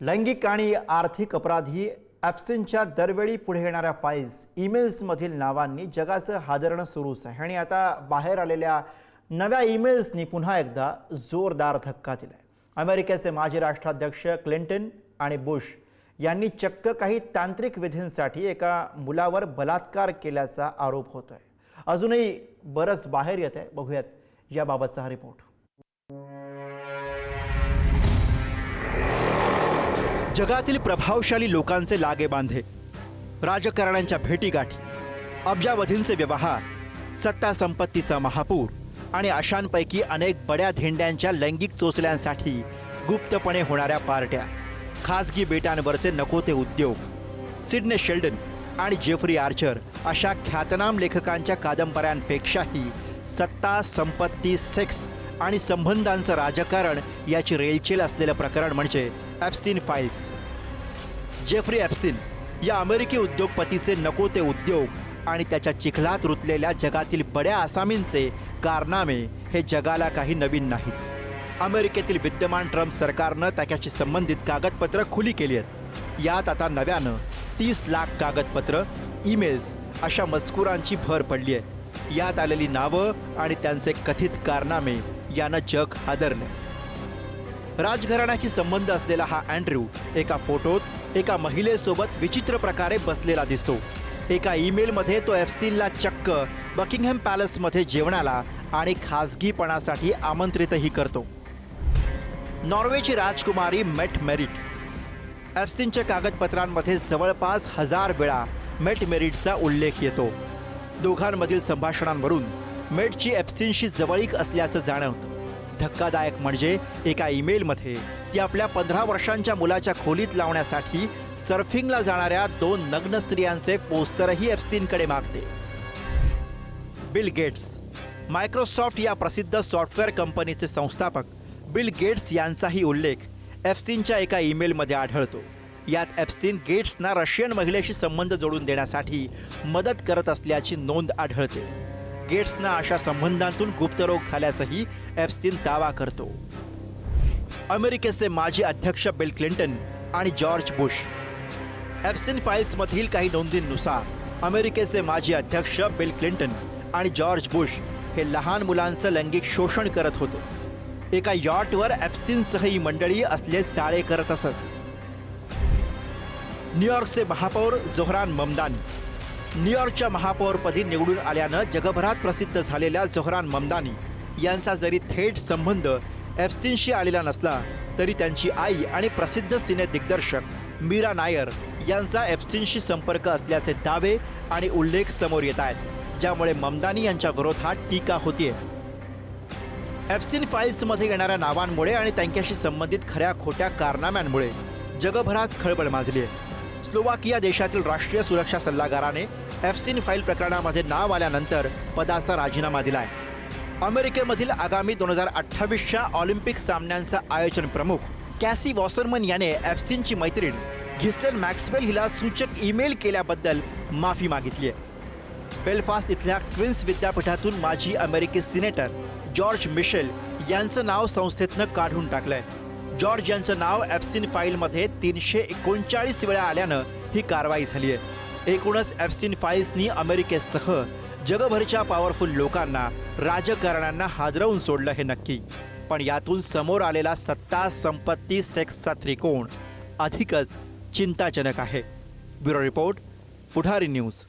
लैंगिक आणि आर्थिक अपराधी ॲप्सिनच्या दरवेळी पुढे येणाऱ्या फाईल्स ईमेल्समधील नावांनी जगाचं हादरणं सुरूच आहे आणि आता बाहेर आलेल्या नव्या ईमेल्सनी पुन्हा एकदा जोरदार धक्का दिलाय. अमेरिकेचे माजी राष्ट्राध्यक्ष क्लिंटन आणि बुश यांनी चक्क काही तांत्रिक विधींसाठी एका मुलावर बलात्कार केल्याचा आरोप होतोय. अजूनही बरंच बाहेर येत आहे बघूयात याबाबतचा हा रिपोर्ट. जगातील प्रभावशाली लोकांचे लागे बांधे. राजकारण्यांच्या भेटीगाठी अब्जावधींचे व्यवहार सत्ता संपत्तीचा महापूर आणि अशांपैकी अनेक बड्या धेंड्यांच्या लैंगिक चोचल्यांसाठी गुप्तपणे होणाऱ्या पार्ट्या खाजगी बेटांवरचे नको ते उद्योग सिडने शेल्डन आणि जेफ्री आर्चर अशा ख्यातनाम लेखकांच्या कादंबऱ्यांपेक्षाही सत्ता संपत्ती सेक्स आणि संबंधांचं राजकारण याची रेलचेल असलेलं प्रकरण म्हणजे ॲप्स्टीन फाईल्स जेफ्री ॲप्स्टीन या अमेरिकी उद्योगपतीचे नको ते उद्योग आणि त्याच्या चिखलात रुतलेल्या जगातील बड्या आसामींचे कारनामे हे जगाला काही नवीन नाहीत. अमेरिकेतील विद्यमान ट्रम्प सरकारनं त्याच्याशी संबंधित कागदपत्र खुली केली आहेत. यात आता नव्यानं तीस लाख कागदपत्र ईमेल्स अशा मजकुरांची भर पडली आहे. यात आलेली नावं आणि त्यांचे कथित कारनामे यानं जग हादरले राजघराण्याशी संबंध असलेला हा अँड्र्यू एका फोटोत एका महिलेसोबत विचित्र प्रकारे बसलेला दिसतो. एका ईमेलमध्ये तो एप्स्टीनला चक्क बकिंगहॅम पॅलेसमध्ये जेवणाला आणि खासगीपणासाठी आमंत्रितही करतो. नॉर्वेची राजकुमारी मेट मेरिट. ॲप्स्टीनच्या कागदपत्रांमध्ये जवळपास हजार वेळा मेट मेरिटचा उल्लेख येतो. दोघांमधील संभाषणांवरून मेटची ॲप्स्टीनशी जवळीक असल्याचं जाणवतं. धक्कादायक म्हणजे एका ईमेलमध्ये. ती आपल्या पंधरा वर्षांच्या मुलाच्या खोलीत लावण्यासाठी सर्फिंगला जाणाऱ्या दोन नग्न स्त्रियांचे पोस्टरही एप्स्टीनकडे मागते. Bill Gates. मायक्रोसॉफ्ट या प्रसिद्ध सॉफ्टवेअर कंपनीचे संस्थापक बिल गेट्स यांचाही उल्लेख एप्स्टीनच्या एका ईमेलमध्ये आढळतो. यात एप्स्टीन गेट्सना रशियन महिलेशी संबंध जोडून देण्यासाठी मदत करत असल्याची नोंद आढळते. गेट्सना अशा संबंधांतून गुप्तरोग झाल्याचंही एप्स्टीन दावा करतो. अमेरिकेचे माजी अध्यक्ष बिल क्लिंटन आणि जॉर्ज बुश. एप्स्टीन फाईल्समधील काही नोंदींनुसार अमेरिकेचे माजी अध्यक्ष बिल क्लिंटन आणि जॉर्ज बुश हे लहान मुलांचं लैंगिक शोषण करत होते. एका यॉटवर ॲप्स्टीनसह ही मंडळी असले चाळे करत असत. न्यूयॉर्कचे महापौर जोहरान ममदानी न्यूयॉर्कच्या महापौरपदी निवडून आल्यानं जगभरात प्रसिद्ध झालेल्या जोहरान ममदानी यांचा जरी थेट संबंध ॲप्स्टीनशी आलेला नसला तरी त्यांची आई आणि प्रसिद्ध सिने दिग्दर्शक मीरा नायर यांचा ॲप्स्टीनशी संपर्क असल्याचे दावे आणि उल्लेख समोर येत आहेत ज्यामुळे ममदानी यांच्या विरोधात टीका होतीये. ॲप्स्टीन फाईल्समध्ये येणाऱ्या नावांमुळे आणि त्यांच्याशी संबंधित खऱ्या खोट्या कारनाम्यांमुळे जगभरात खळबळ माजली आहे स्लोवाकिया देशातील राष्ट्रीय सुरक्षा सल्लागाराने एफसीन फाईल प्रकरणामध्ये नाव आल्यानंतर पदाचा राजीनामा दिलाय. अमेरिकेमधील आगामी दोन हजार अठ्ठावीसच्या ऑलिम्पिक सामन्यांचा आयोजन प्रमुख कॅसी वॉसरमन याने एफसीनची मैत्रीण घिस्लेन मॅक्सवेल हिला सूचक ईमेल केल्याबद्दल माफी मागितली आहे बेलफास्ट इथल्या क्विन्स विद्यापीठातून माजी अमेरिकी सिनेटर जॉर्ज मिशेल यांचं नाव संस्थेतनं काढून टाकलंय. जॉर्ज यांचं नाव ॲप्स्टीन फाईलमध्ये तीनशे एकोणचाळीस वेळा आल्यानं ही कारवाई झाली आहे एकूणच ॲप्स्टीन फाईल्सनी अमेरिकेसह जगभरच्या पॉवरफुल लोकांना राजकारण्यांना हादरवून सोडलं हे नक्की. पण यातून समोर आलेला सत्ता संपत्ती सेक्सचा त्रिकोण अधिकच चिंताजनक आहे. Bureau report Pudhari news.